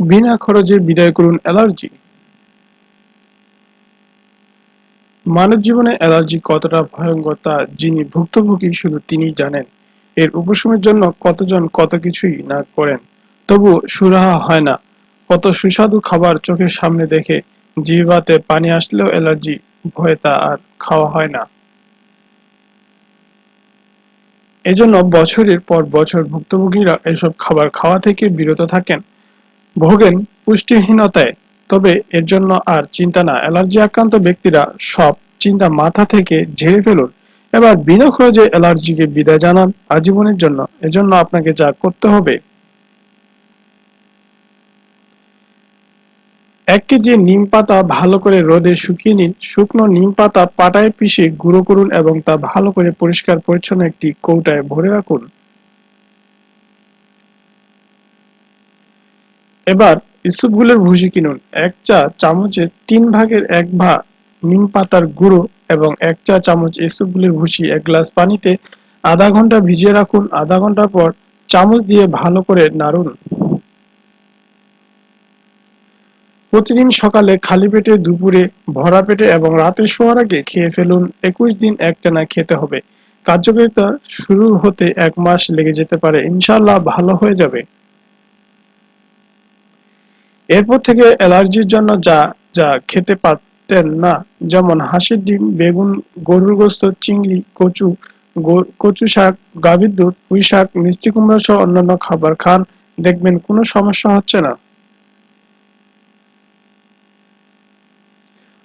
বিনা খরচে বিদায় করুন অ্যালার্জি। মানব জীবনে অ্যালার্জি কতটা ভয়ঙ্কর তা যিনি ভুক্তভোগী শুধু তিনিই জানেন, এর উপশমের জন্য কতজন কত কিছুই না করেন। তবু সুরাহা হয় না। কত সুস্বাদু খাবার চোখের সামনে দেখে জিহ্বাতে পানি আসলেও অ্যালার্জি ভয়ে তা আর খাওয়া হয় না। এজন্য বছরের পর বছর ভুক্তভোগীরা এসব খাবার খাওয়া থেকে বিরত থাকেন। ভোগেন পুষ্টিহীনতায়। তবে এর জন্য আর চিন্তা না। অ্যালার্জি আক্রান্ত ব্যক্তিরা সব চিন্তা মাথা থেকে ঝেড়ে ফেলুন। এবার বিনা খরচে অ্যালার্জিকে বিদায় জানান আজীবনের জন্য। এজন্য আপনাকে যা করতে হবে। এক কেজি নিম পাতা ভালো করে রোদে শুকিয়ে নিন। শুকনো নিম পাতা পাটায় পিষে গুঁড়ো করুন এবং তা ভালো করে পরিষ্কার পরিচ্ছন্ন একটি কৌটায় ভরে রাখুন। এবার ইসুপগুলের ভুসি কিনুন। এক চা চামচে তিন ভাগের এক ভাগ নিম পাতার গুঁড়ো এবং এক চা চামচ ইসুপগুলের ভুসি এক গ্লাস পানিতে আধা ঘণ্টা ভিজিয়ে রাখুন। আধা ঘণ্টা পর চামচ দিয়ে ভালো করে নাড়ুন। প্রতিদিন সকালে খালি পেটে, দুপুরে ভরা পেটে এবং রাতে শোয়ার আগে খেয়ে ফেলুন। একুশ দিন একটানা খেতে হবে। কার্যকারিতা শুরু হতে এক মাস লেগে যেতে পারে। ইনশাল্লাহ ভালো হয়ে যাবে। এরপর থেকে অ্যালার্জির জন্য যা যা খেতে পারতেন না, যেমন হাঁসের ডিম, বেগুন, গরুর গোস্ত, চিংড়ি, কচু কচু শাক, গাভীর দুধ, পুঁই শাক, মিষ্টি কুমড়া সহ অন্যান্য খাবার খান, দেখবেন কোনো সমস্যা হচ্ছে না।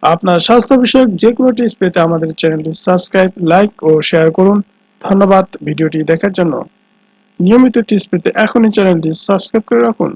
আপনার স্বাস্থ্য বিষয়ক যে কোনো টিপস পেতে আমাদের চ্যানেলটি সাবস্ক্রাইব লাইক ও শেয়ার করুন। ধন্যবাদ ভিডিওটি দেখার জন্য। নিয়মিত টিপস পেতে এখনই চ্যানেলটি সাবস্ক্রাইব করে রাখুন।